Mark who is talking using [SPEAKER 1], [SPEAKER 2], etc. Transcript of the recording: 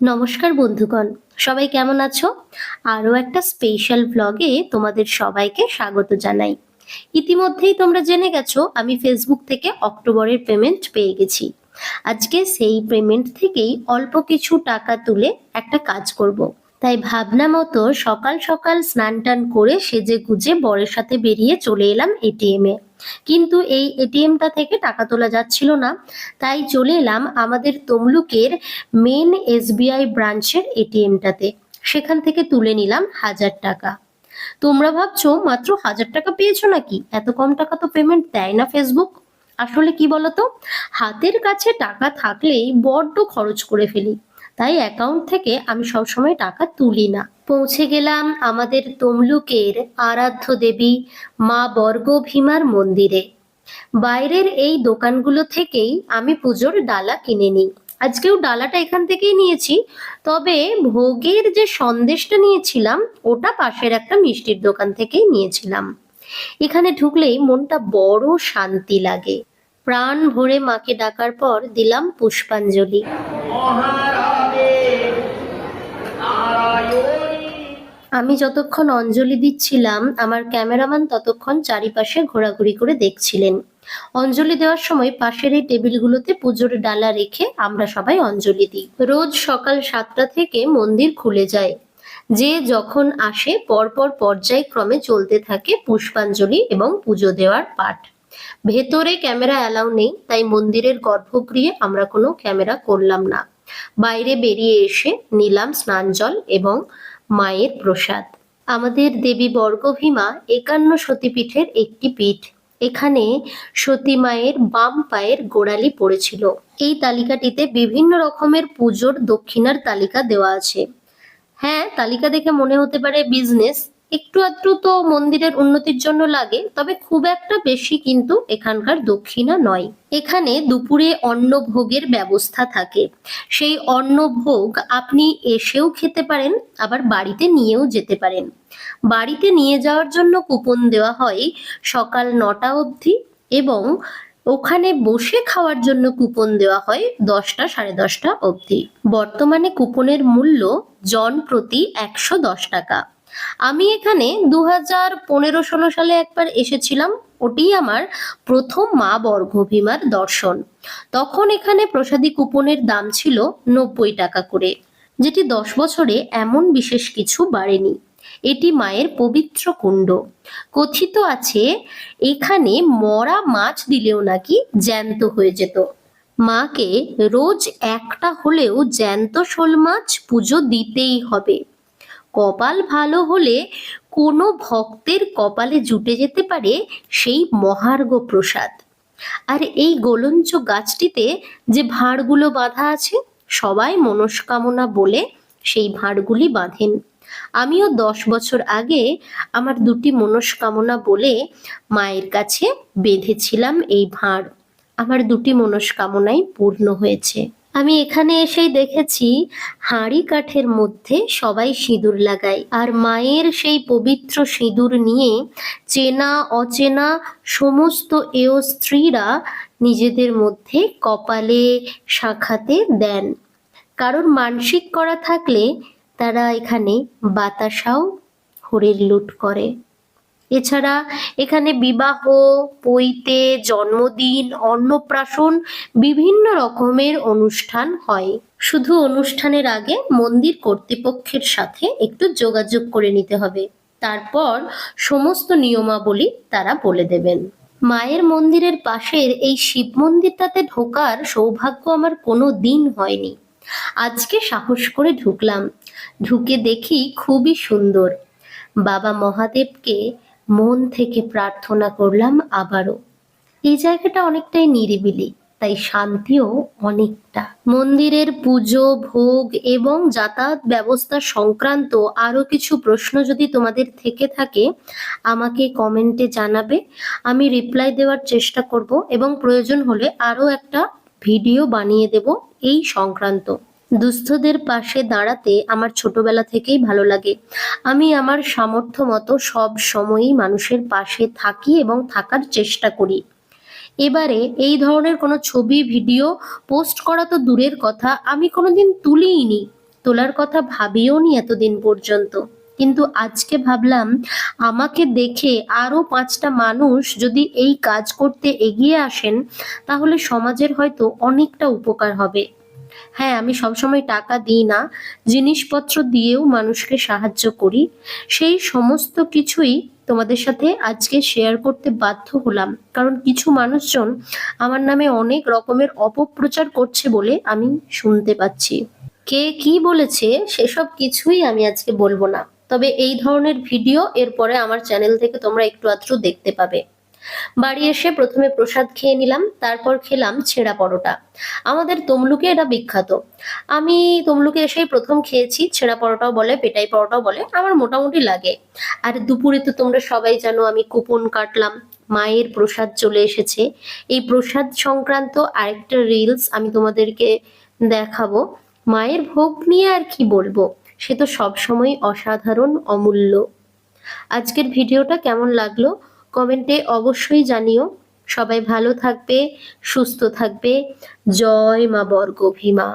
[SPEAKER 1] নমস্কার বন্ধুগণ, সবাই কেমন আছো? আরও একটা স্পেশাল ব্লগে তোমাদের সবাইকে স্বাগত জানাই। ইতিমধ্যেই তোমরা জেনে গেছো, আমি ফেসবুক থেকে অক্টোবরের পেমেন্ট পেয়ে গেছি। আজকে সেই পেমেন্ট থেকেই অল্প কিছু টাকা তুলে একটা কাজ করব। তাই ভাবনা মতো সকাল সকাল স্নান টান করে সেজে গুজে বরের সাথে বেরিয়ে চলে এলাম এটিএম এ। কিন্তু এই এটিএমটা থেকে টাকা তোলা যাচ্ছিল না। তাই চলে এলাম আমাদের তমলুকের মেন এসবিআই ব্রাঞ্চের এটিএমটাতে। সেখান থেকে তুলে নিলাম হাজার টাকা। তোমরা ভাবছ, মাত্র হাজার টাকা পেয়েছ নাকি? এত কম টাকা তো পেমেন্ট দেয় না ফেসবুক আসলে কি বলতো? হাতের কাছে টাকা থাকলেই বড্ড খরচ করে ফেলি। তাই অ্যাকাউন্ট থেকে আমি সবসময় টাকা তুলি না। পৌঁছে গেলাম আমাদের তমলুকের আরাধ্য দেবী মা বর্গভীমার মন্দিরে। বাইরের এই দোকানগুলো থেকেই আমি পুজোর ডালা কিনে নিই। আজকেও ডালাটা এখান থেকেই নিয়েছি, তবে ভোগের যে সন্দেশটা নিয়েছিলাম, ওটা পাশের একটা মিষ্টির দোকান থেকেই নিয়েছিলাম। এখানে ঢুকলেই মনটা বড় শান্তি লাগে। প্রাণ ভরে মাকে ডাকার পর দিলাম পুষ্পাঞ্জলি। আমি যতক্ষণ অঞ্জলি দিচ্ছিলাম, আমার ক্যামেরাম্যান ততক্ষণ চারিপাশে ঘোরাঘুরি করে দেখছিলেন। অঞ্জলি দেওয়ার সময় পাশের এই টেবিলগুলোতে পুজোর ডালা রেখে আমরা সবাই অঞ্জলি দিই। রোজ সকাল সাতটা থেকে মন্দির খুলে যায়। যে যখন আসে, পরপর পর্যায়ক্রমে চলতে থাকে পুষ্পাঞ্জলি এবং পুজো দেওয়ার পাঠ। ভেতরে ক্যামেরা অ্যালাউ নেই, তাই মন্দিরের গর্ভগৃহে আমরা কোনো ক্যামেরা করলাম না। বাইরে বেরিয়ে এসে নিলাম স্নান জল এবং মায়ের প্রসাদ। আমাদের দেবী বর্গভীমা একান্ন সতীপীঠের একটি পীঠ। এখানে সতী মায়ের বাম পায়ের গোড়ালি পড়েছিল। এই তালিকাটিতে বিভিন্ন রকমের পুজোর দক্ষিণার তালিকা দেওয়া আছে। হ্যাঁ তালিকা দেখে মনে হতে পারে বিজনেস একটু আধটু তো মন্দিরের উন্নতির জন্য লাগে, তবে খুব একটা বেশি কিন্তু এখানকার দক্ষিণা নয়। এখানে দুপুরে অন্নভোগের ব্যবস্থা থাকে। সেই অন্নভোগ আপনি এসেও খেতে পারেন, আবার বাড়িতে নিয়েও যেতে পারেন। বাড়িতে নিয়ে যাওয়ার জন্য কুপন দেওয়া হয় সকাল নটা অবধি এবং ওখানে বসে খাওয়ার জন্য কুপন দেওয়া হয় দশটা সাড়ে দশটা অবধি। বর্তমানে কুপনের মূল্য জন প্রতি একশো দশ টাকা। আমি এখানে দু হাজার পনেরো ষোলো সালে একবার এসেছিলাম। ওটি আমার প্রথম মা বর্গভীমার দর্শন। তখন এখানে প্রসাদী কুপনের দাম ছিল নব্বই টাকা করে, যেটি দশ বছরে এমন বিশেষ কিছু বাড়েনি। এটি মায়ের পবিত্র কুণ্ড। কথিত আছে, এখানে মরা মাছ দিলেও নাকি জ্যান্ত হয়ে যেত। মাকে রোজ একটা হলেও জ্যান্ত শোল মাছ পুজো দিতেই হবে। কপাল ভালো হলে কোনো ভক্তের কপালে জুটে যেতে পারে সেই মহার্ঘ প্রসাদ। আর এই গোলঞ্চ গাছটিতে যে ভাঁড়গুলো বাঁধা আছে, সবাই মনস্কামনা বলে সেই ভাঁড়গুলি বাঁধেন। আমিও দশ বছর আগে আমার দুটি মনস্কামনা বলে মায়ের কাছে বেঁধেছিলাম এই ভাঁড়। আমার দুটি মনস্কামনাই পূর্ণ হয়েছে। আমি এখানে এসেই দেখেছি হাঁড়ি কাঠের মধ্যে সবাই সিঁদুর লাগায় আর মায়ের সেই পবিত্র সিঁদুর নিয়ে চেনা, অচেনা সমস্ত এও স্ত্রীরা নিজেদের মধ্যে কপালে শাখাতে দেন। কারোর মানসিক করা থাকলে তারা এখানে বাতাসাও হরির লুট করে। এছাড়া এখানে বিবাহ, পৈতে, জন্মদিন, অন্নপ্রাশন বিভিন্ন রকমের অনুষ্ঠান হয়। শুধু অনুষ্ঠানের আগে মন্দির কর্তৃপক্ষের সাথে একটু যোগাযোগ করে নিতে হবে। তারপর সমস্ত নিয়মাবলী তারা বলে দেবেন। মায়ের মন্দিরের পাশের এই শিব মন্দিরটাতে ঢোকার সৌভাগ্য আমার কোনো দিন হয়নি। আজকে সাহস করে ঢুকলাম। ঢুকে দেখি খুবই সুন্দর। বাবা মহাদেবকে মন থেকে প্রার্থনা করলাম আবারও। এই জায়গাটা অনেকটাই নিরিবিলি, তাই শান্তিও অনেকটা। মন্দিরের পুজো, ভোগ এবং যাতায়াত ব্যবস্থা সংক্রান্ত আরও কিছু প্রশ্ন যদি তোমাদের থেকে থাকে, আমাকে কমেন্টে জানাবে। আমি রিপ্লাই দেওয়ার চেষ্টা করব এবং প্রয়োজন হলে আরও একটা ভিডিও বানিয়ে দেব এই সংক্রান্ত। দুস্থদের পাশে দাঁড়াতে আমার ছোটবেলা থেকেই ভালো লাগে। আমি আমার সামর্থ্য মতো সব সময়ই মানুষের পাশে থাকি এবং থাকার চেষ্টা করি। এবারে এই ধরনের কোনো ছবি, ভিডিও, পোস্ট করা তো দূরের কথা, আমি কোনোদিন তুলিইনি। তোলার কথা ভাবিও নি এতদিন পর্যন্ত। কিন্তু আজকে ভাবলাম, আমাকে দেখে আরও পাঁচটা মানুষ যদি এই কাজ করতে এগিয়ে আসেন, তাহলে সমাজের হয়তো অনেকটা উপকার হবে। হ্যাঁ আমি সবসময় টাকা দিই না, জিনিসপত্র দিয়েও মানুষকে সাহায্য করি। সেই সমস্ত কিছুই তোমাদের সাথে আজকে শেয়ার করতে বাধ্য হলাম। কারণ কিছু মানুষজন আমার নামে অনেক রকমের অপপ্রচার করছে বলে আমি শুনতে পাচ্ছি। কে কি বলেছে সেসব কিছুই আমি আজকে বলব না। তবে এই ধরনের ভিডিও এরপরে আমার চ্যানেল থেকে তোমরা একটু আধটু দেখতে পাবে। বাড়ি এসে প্রথমে প্রসাদ খেয়ে নিলাম, তারপর খেলাম ছেঁড়া পরোটা। আমাদের তমলুকে এটা বিখ্যাত। আমি তমলুকে এসেই প্রথম খেয়েছি, ছেঁড়া পরোটাও বলে, পেটাই পরোটাও বলে, আমার মোটামুটি লাগে। আর দুপুরে তো তোমরা সবাই জানো আমি কুপন কাটলাম, মায়ের প্রসাদ চলে এসেছে। এই প্রসাদ সংক্রান্ত আরেকটা রিলস আমি তোমাদেরকে দেখাবো। মায়ের ভোগ নিয়ে আর কি বলব? সে তো সবসময় অসাধারণ, অমূল্য। আজকের ভিডিওটা কেমন লাগল? কমেন্টে অবশ্যই জানিও। সবাই ভালো থাকবে সুস্থ থাকবে। জয় মা বর্গভীমা।